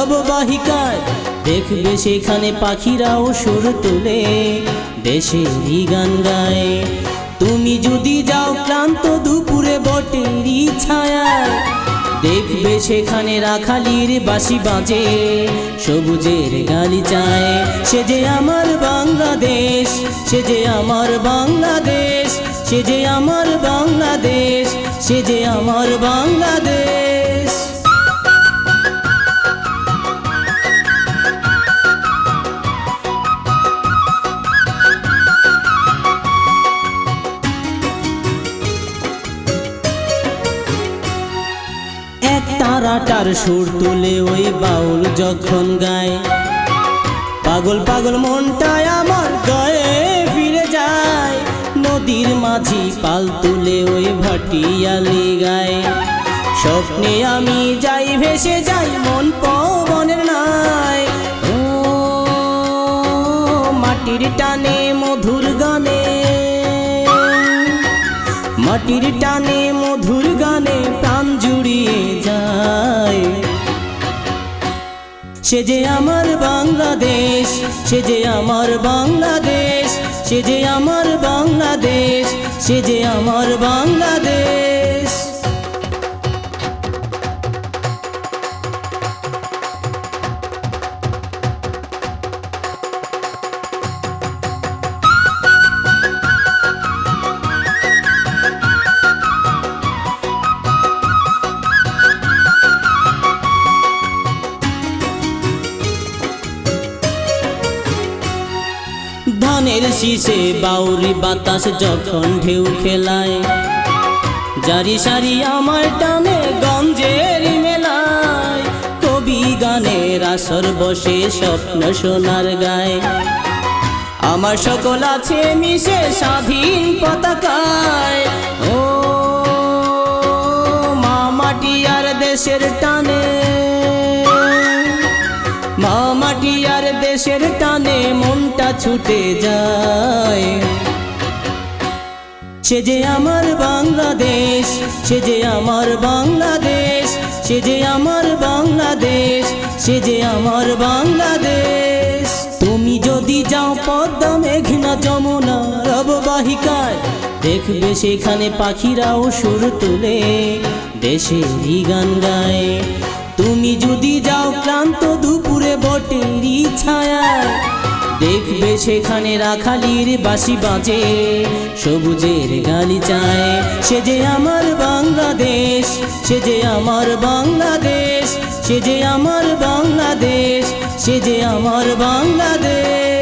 অববাহিকায়। দেখবে সেখানে পাখিরাও সুর তুলে দেশেরই গান গায়। তুমি যদি যাও ক্লান্ত দুপুরে বটেরই ছায়ায়, দেখবে সেখানে রাখালির বাসি বাজে, সবুজের গালি চায়। সে যে আমার বাংলাদেশ, সে যে আমার বাংলাদেশ, সে যে আমার বাংলাদেশ, সে যে আমার বাংলাদেশ। তারাটার সুর তুলে ওই বাউল যখন গায়। পাগল পাগল মনটায় আমার গায়ে ফিরে যায়। নদীর মাঝি পাল তুলে ওই ভাটিয়ালি গায়। স্বপ্নে আমি যাই, ভেসে যাই, মন পবনের নাই। ও, মাটির টানে মধুর গানে। মাটির টানে সে যে আমার বাংলাদেশ, সে যে আমার বাংলাদেশ, সে যে আমার বাংলাদেশ, সে যে আমার বাংলাদেশ। ধানের শীষে বাউরি বাতাস যখন ঢেউ খেলায়, জারি সারি আমার টানে গঞ্জের মেলায়, কবি গানের আসর বসে স্বপ্ন সোনার গায়। আমার সকল আছে মিশে স্বাধীন পতাকায়, ও মা মাটি আর দেশের টানে মা মাটি আর দেশের টানে মনটা ছুটে যায়। সে যে আমার বাংলাদেশ, সে যে আমার বাংলাদেশ, সে যে আমার বাংলাদেশ, সে যে আমার বাংলাদেশ। তুমি যদি যাও পদ্মা মেঘনা যমুনা অববাহিকায়, দেখবে সেখানে পাখিরাও সুর তুলে দেশেরই গান গায়। তুমি যদি যাও ক্লান্ত দুপুরে বটেরই ছায়া দেখবে সেখানে রাখালির বাসি বাজে, সবুজের গালিচায় সে যে আমার বাংলাদেশ, সে যে আমার বাংলাদেশ, সে যে আমার বাংলাদেশ, সে যে আমার বাংলাদেশ।